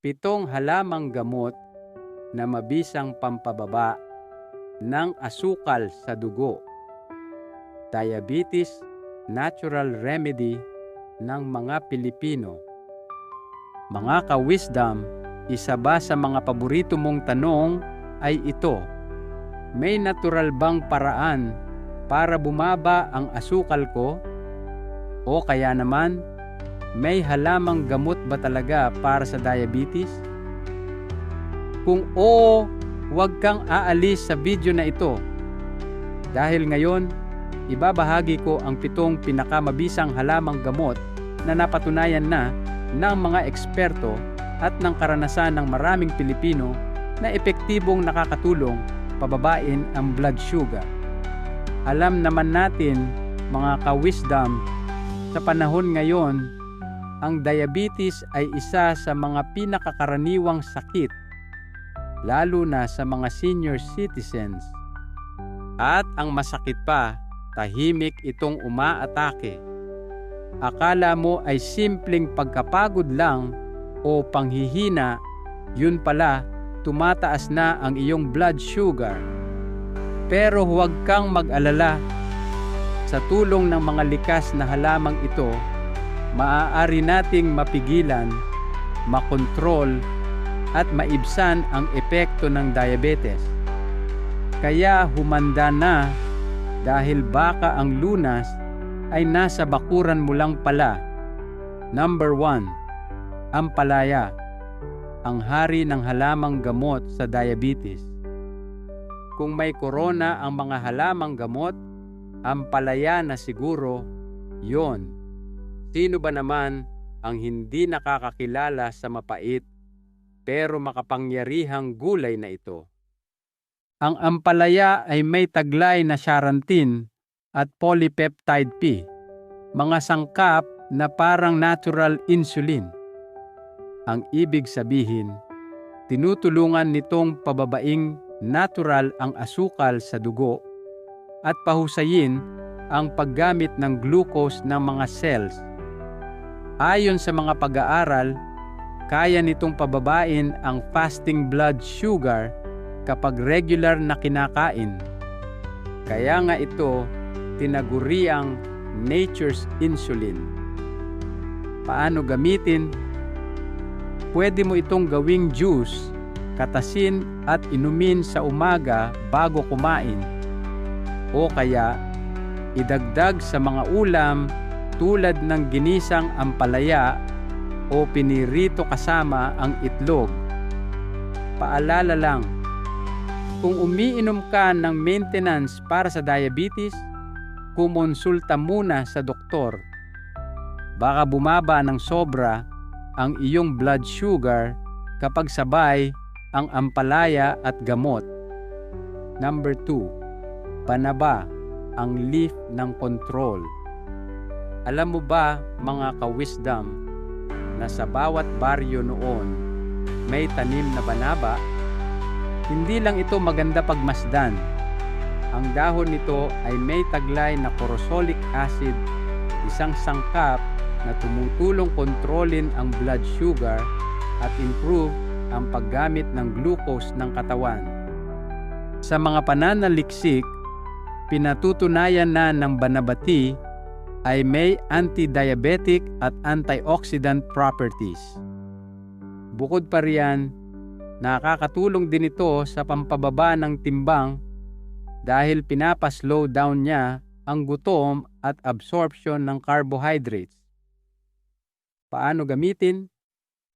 pitong halamang gamot na mabisang pampababa ng asukal sa dugo. Diabetes Natural Remedy ng mga Pilipino. Mga ka-wisdom, isa ba sa mga paborito mong tanong ay ito. May natural bang paraan para bumaba ang asukal ko? O kaya naman, may halamang gamot ba talaga para sa diabetes? Kung oo, huwag kang aalis sa video na ito. Dahil ngayon, ibabahagi ko ang pitong pinakamabisang halamang gamot na napatunayan na ng mga eksperto at ng karanasan ng maraming Pilipino na epektibong nakakatulong pababain ang blood sugar. Alam naman natin, mga ka-wisdom, sa panahon ngayon, ang diabetes ay isa sa mga pinakakaraniwang sakit, lalo na sa mga senior citizens. At ang masakit pa, tahimik itong umaatake. Akala mo ay simpleng pagkapagod lang o panghihina, yun pala tumataas na ang iyong blood sugar. Pero huwag kang mag-alala. Sa tulong ng mga likas na halamang ito, maaari nating mapigilan, makontrol, at maibsan ang epekto ng diabetes. Kaya humanda na dahil baka ang lunas ay nasa bakuran mo lang pala. Number 1. Ampalaya ang hari ng halamang gamot sa diabetes. Kung may korona ang mga halamang gamot, ampalaya na siguro yon. Sino ba naman ang hindi nakakakilala sa mapait pero makapangyarihang gulay na ito? Ang ampalaya ay may taglay na charantin at polypeptide P, mga sangkap na parang natural insulin. Ang ibig sabihin, tinutulungan nitong pababaing natural ang asukal sa dugo at pahusayin ang paggamit ng glucose ng mga cells. Ayon sa mga pag-aaral, kaya nitong pababain ang fasting blood sugar kapag regular na kinakain. Kaya nga ito tinaguriang nature's insulin. Paano gamitin? Pwede mo itong gawing juice, katasin at inumin sa umaga bago kumain. O kaya, idagdag sa mga ulam tulad ng ginisang ampalaya o pinirito kasama ang itlog. Paalala lang, kung umiinom ka ng maintenance para sa diabetes, kumonsulta muna sa doktor. Baka bumaba ng sobra ang iyong blood sugar kapag sabay ang ampalaya at gamot. Number 2. Panaba ang leaf ng control. Alam mo ba mga ka-wisdom na sa bawat baryo noon may tanim na banaba hindi lang ito maganda pagmasdan. Ang dahon nito ay may taglay na corosolic acid, isang sangkap na tumutulong kontrolin ang blood sugar at improve ang paggamit ng glucose ng katawan. Sa mga pananaliksik, pinatutunayan na ng banabati ay may anti-diabetic at antioxidant properties. Bukod pa riyan, Nakakatulong din ito sa pampababa ng timbang dahil pinapaslow down niya ang gutom at absorption ng carbohydrates. Paano gamitin?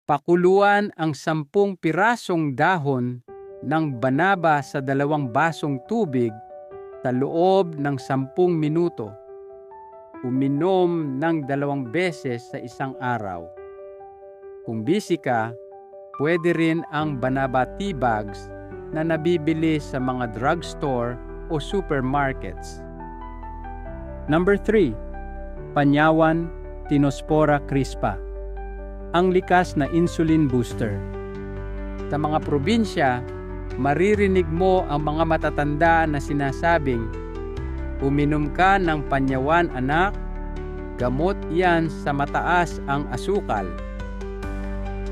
Pakuluan ang sampung pirasong dahon ng banaba sa dalawang basong tubig sa loob ng sampung minuto. Uminom ng dalawang beses sa isang araw. Kung busy ka, Pwede rin ang Banaba tea bags na nabibili sa mga drugstore o supermarkets. Number 3. Panyawan Tinospora crispa. Ang likas na insulin booster. Sa mga probinsya, maririnig mo ang mga matatanda na sinasabing, Uminom ka ng panyawan anak, gamot yan sa mataas ang asukal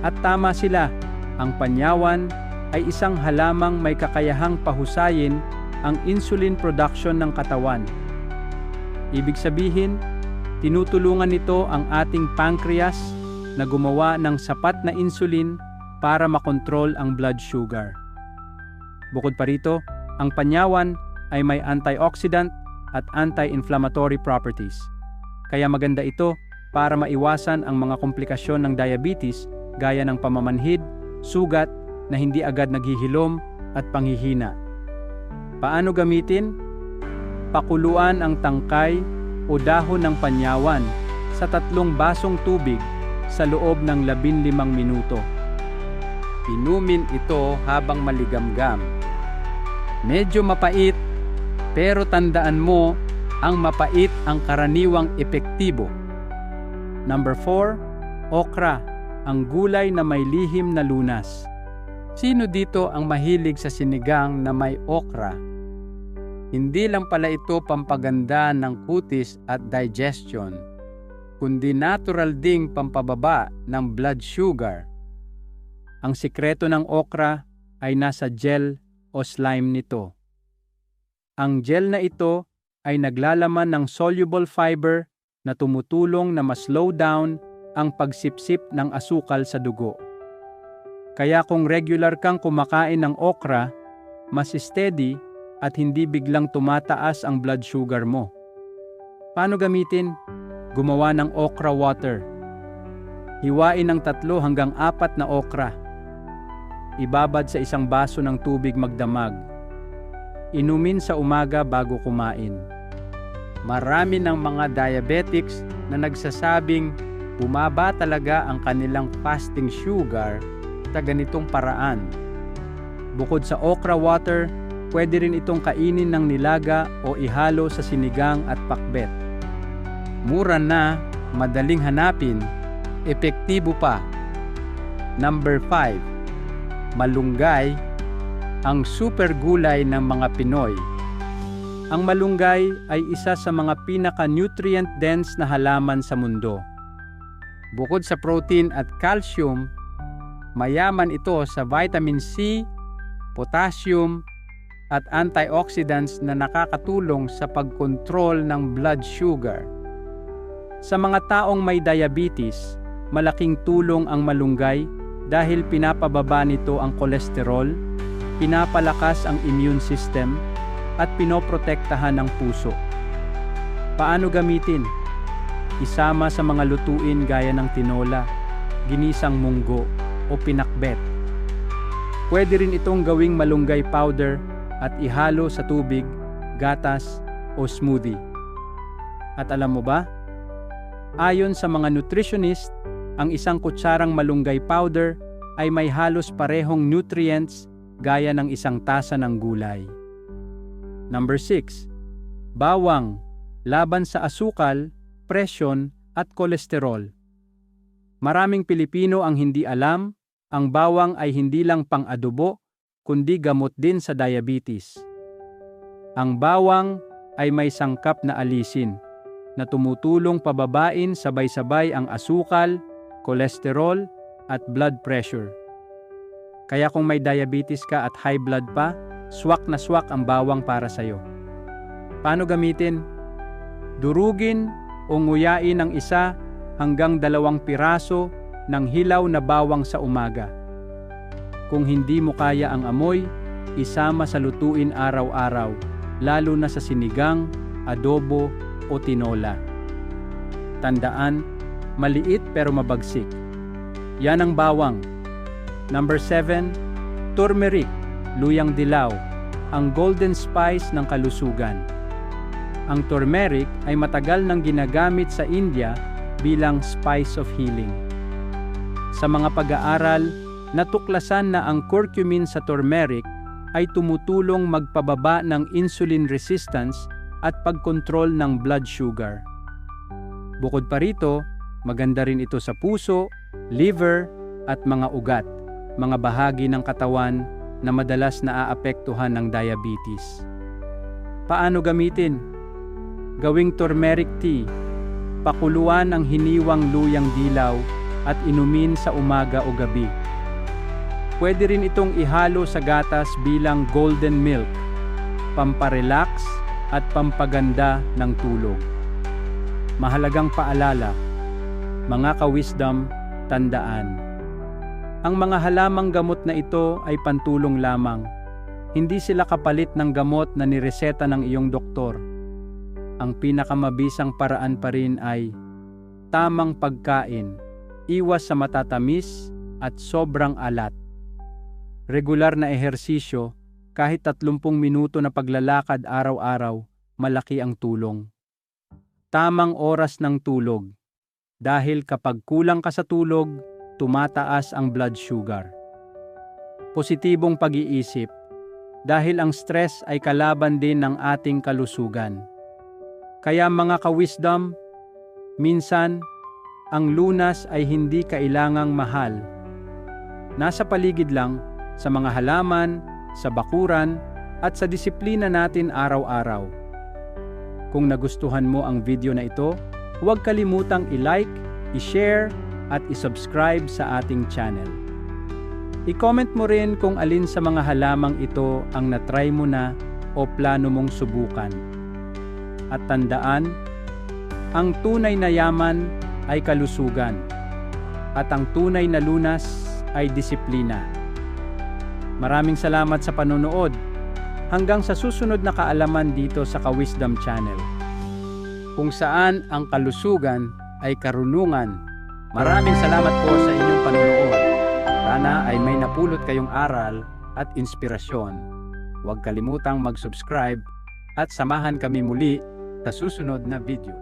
At tama sila, ang panyawan ay isang halamang may kakayahang pahusayin ang insulin production ng katawan. Ibig sabihin, tinutulungan nito ang ating pancreas na gumawa ng sapat na insulin para makontrol ang blood sugar. Bukod pa rito, ang panyawan ay may antioxidant at anti-inflammatory properties. Kaya maganda ito para maiwasan ang mga komplikasyon ng diabetes gaya ng pamamanhid, sugat na hindi agad naghihilom at panghihina. Paano gamitin? Pakuluan ang tangkay o dahon ng panyawan sa tatlong basong tubig sa loob ng 15 minuto. Inumin ito habang maligamgam. Medyo mapait, pero tandaan mo, ang mapait ang karaniwang epektibo. Number 4, okra, ang gulay na may lihim na lunas. Sino dito ang mahilig sa sinigang na may okra? Hindi lang pala ito pampaganda ng kutis at digestion, kundi natural ding pampababa ng blood sugar. Ang sikreto ng okra ay nasa gel o slime nito. Ang gel na ito ay naglalaman ng soluble fiber na tumutulong na mas-slow down ang pagsipsip ng asukal sa dugo. Kaya kung regular kang kumakain ng okra, mas steady at hindi biglang tumataas ang blood sugar mo. Paano gamitin? Gumawa ng okra water. Hiwain ng tatlo hanggang apat na okra. Ibabad sa isang baso ng tubig magdamag. Inumin sa umaga bago kumain. Marami ng mga diabetics na nagsasabing bumaba talaga ang kanilang fasting sugar sa ganitong paraan. Bukod sa okra water, pwede rin itong kainin ng nilaga o ihalo sa sinigang at pakbet. Mura na, madaling hanapin, epektibo pa. Number 5 malunggay, ang super gulay ng mga Pinoy. Ang malunggay ay isa sa mga pinaka-nutrient dense na halaman sa mundo. Bukod sa protein at calcium, mayaman ito sa vitamin C, potassium, at antioxidants na nakakatulong sa pagkontrol ng blood sugar. Sa mga taong may diabetes, malaking tulong ang malunggay dahil pinapababa nito ang kolesterol, pinapalakas ang immune system, at pinoprotektahan ang puso. Paano gamitin? Isama sa mga lutuin gaya ng tinola, ginisang munggo, o pinakbet. Pwede rin itong gawing malunggay powder at ihalo sa tubig, gatas, o smoothie. At alam mo ba? Ayon sa mga nutritionist, ang isang kutsarang malunggay powder ay may halos parehong nutrients gaya ng isang tasa ng gulay. Number 6. Bawang, laban sa asukal, presyon at kolesterol. Maraming Pilipino ang hindi alam, ang bawang ay hindi lang pang-adobo, kundi gamot din sa diabetes. Ang bawang ay may sangkap na alisin na tumutulong pababain sabay-sabay ang asukal, kolesterol, at blood pressure. Kaya kung may diabetes ka at high blood pa, swak na swak ang bawang para sa'yo. Paano gamitin? Durugin o nguyain ng isa hanggang dalawang piraso ng hilaw na bawang sa umaga. Kung hindi mo kaya ang amoy, isama sa lutuin araw-araw, lalo na sa sinigang, adobo o tinola. Tandaan, maliit pero mabagsik. Yan ang bawang. Number 7, turmeric, luyang dilaw, ang golden spice ng kalusugan. Ang turmeric ay matagal nang ginagamit sa India bilang spice of healing. Sa mga pag-aaral, natuklasan na ang curcumin sa turmeric ay tumutulong magpababa ng insulin resistance at pagkontrol ng blood sugar. Bukod pa rito, maganda rin ito sa puso, liver, at mga ugat, mga bahagi ng katawan na madalas naaapektuhan ng diabetes. Paano gamitin? Gawing turmeric tea, pakuluan ang hiniwang luyang dilaw at inumin sa umaga o gabi. Pwede rin itong ihalo sa gatas bilang golden milk, pamparelax at pampaganda ng tulog. Mahalagang paalala, mga ka-wisdom, tandaan. Ang mga halamang gamot na ito ay pantulong lamang. Hindi sila kapalit ng gamot na nireseta ng iyong doktor. Ang pinakamabisang paraan pa rin ay tamang pagkain, iwas sa matatamis at sobrang alat. Regular na ehersisyo, kahit 30 minuto na paglalakad araw-araw, malaki ang tulong. Tamang oras ng tulog. Dahil kapag kulang ka sa tulog, tumataas ang blood sugar. Positibong pag-iisip. Dahil ang stress ay kalaban din ng ating kalusugan. Kaya mga ka-wisdom, minsan, ang lunas ay hindi kailangang mahal. Nasa paligid lang, sa mga halaman, sa bakuran, at sa disiplina natin araw-araw. Kung nagustuhan mo ang video na ito, huwag kalimutang i-like, i-share, at i-subscribe sa ating channel. I-comment mo rin kung alin sa mga halamang ito ang natry mo na o plano mong subukan. At tandaan, ang tunay na yaman ay kalusugan at ang tunay na lunas ay disiplina. Maraming salamat sa panonood. Hanggang sa susunod na kaalaman dito sa Ka-Wisdom Channel. Kung saan ang kalusugan ay karunungan. Maraming salamat po sa inyong panonood. Sana ay may napulot kayong aral at inspirasyon. Huwag kalimutang mag-subscribe at samahan kami muli sa susunod na video.